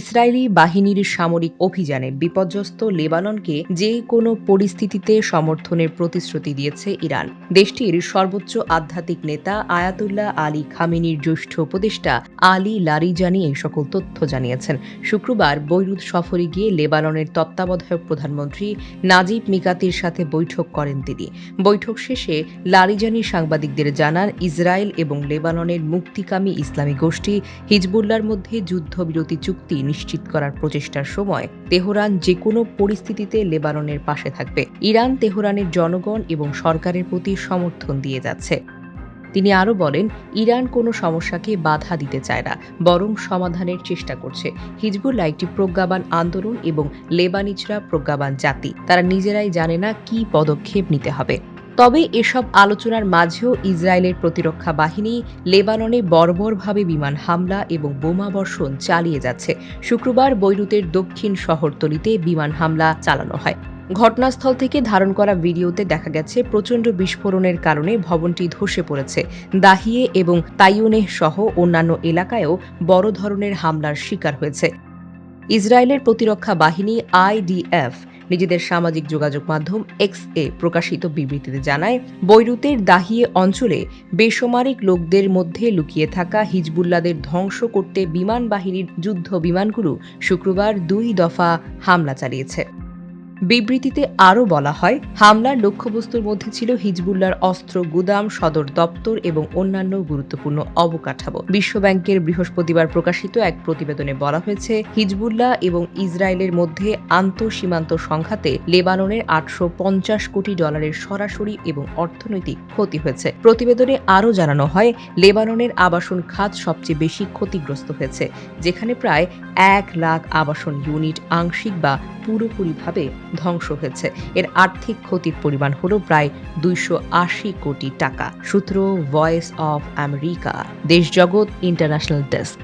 Israeli বাহিনীর সামরিক অভিযানে বিপর্যস্ত লেবাননকে যে কোনো পরিস্থিতিতে সমর্থনের প্রতিশ্রুতি দিয়েছে ইরান। দেশটির সর্বোচ্চ আধ্যাত্মিক নেতা আয়াতুল্লাহ আলী খামেনির জ্যেষ্ঠ উপদেষ্টা আলী লারিজানি এই সকল তথ্য জানিয়েছেন। শুক্রবার বৈরুত সফরে গিয়ে লেবাননের তত্ত্বাবধায়ক প্রধানমন্ত্রী নাজিব মিকাতির সাথে বৈঠক করেন তিনি। বৈঠক শেষে লারিজানি সাংবাদিকদের জানান, ইসরায়েল এবং লেবাননের মুক্তিকামী ইসলামী গোষ্ঠী হিজবুল্লার মধ্যে যুদ্ধবিরতি চুক্তি নিশ্চিত করার প্রচেষ্টার সময় তেহরান যে কোনো পরিস্থিতিতে লেবাননের পাশে থাকবে। ইরান তেহরানের জনগণ এবং সরকারের প্রতি সমর্থন দিয়ে যাচ্ছে। তিনি আরও বলেন, ইরান কোনো সমস্যাকে বাধা দিতে চায় না, বরং সমাধানের চেষ্টা করছে। হিজবুল্লাহ একটি প্রজ্ঞাবান আন্দোলন এবং লেবানিজরা প্রজ্ঞাবান জাতি। তারা নিজেরাই জানে না কি পদক্ষেপ নিতে হবে। তবে এসব আলোচনার মাঝেও ইসরায়েলের প্রতিরক্ষা বাহিনী লেবাননে বর্বরভাবে বিমান হামলা এবং বোমা বর্ষণ চালিয়ে যাচ্ছে। শুক্রবার বৈরুতের দক্ষিণ শহরতলিতে বিমান হামলা চালানো হয়। ঘটনাস্থল থেকে ধারণ করা ভিডিওতে দেখা গেছে, প্রচণ্ড বিস্ফোরণের কারণে ভবনটি ধসে পড়েছে। দাহিয়ে এবং তাইউনেহ সহ অন্যান্য এলাকায়ও বড় ধরনের হামলার শিকার হয়েছে। ইসরায়েলের প্রতিরক্ষা বাহিনী আইডিএফ নিজেদের সামাজিক যোগাযোগ মাধ্যম এক্স এ প্রকাশিত বিবৃতিতে জানায়, বৈরুতের দাহিয়ে অঞ্চলে বেসামরিক লোকদের মধ্যে লুকিয়ে থাকা হিজবুল্লাদের ধ্বংস করতে বিমান বাহিনীর যুদ্ধ বিমানগুলো শুক্রবার দুই দফা হামলা চালিয়েছে। বিবৃতিতে আরও বলা হয়, হামলার লক্ষ্যবস্তুর মধ্যে ছিল হিজবুল্লার অস্ত্র, গুদাম, সদর দপ্তর এবং অন্যান্য গুরুত্বপূর্ণ অবকাঠামো। বিশ্বব্যাংকের বৃহস্পতিবার প্রকাশিত এক প্রতিবেদনে বলা হয়েছে, হিজবুল্লাহ এবং ইসরায়েলের মধ্যে আন্তঃসীমান্ত সংঘাতে লেবাননের আটশো পঞ্চাশ কোটি ডলারের সরাসরি এবং অর্থনৈতিক ক্ষতি হয়েছে। প্রতিবেদনে আরও জানানো হয়, লেবাননের আবাসন খাত সবচেয়ে বেশি ক্ষতিগ্রস্ত হয়েছে, যেখানে প্রায় এক লাখ আবাসন ইউনিট আংশিক বা পুরোপুরিভাবে ধ্বংস হয়েছে। এর আর্থিক ক্ষতির পরিমাণ হল প্রায় দুইশো আশি কোটি টাকা। সূত্র ভয়েস অফ আমেরিকা দেশজগৎ ইন্টারন্যাশনাল ডেস্ক